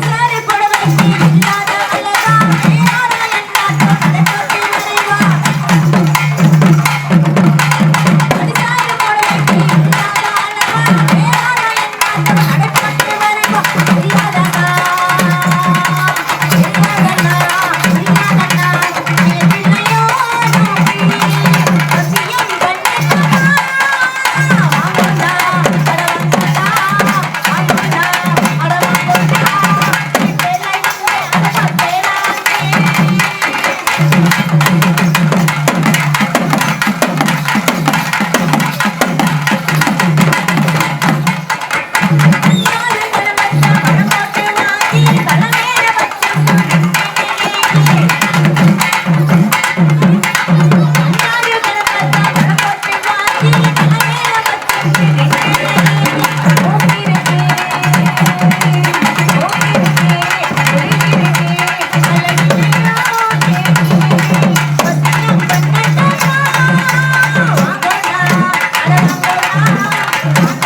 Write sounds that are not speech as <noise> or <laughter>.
Sorry போட வேண்டிய Yeah. <laughs>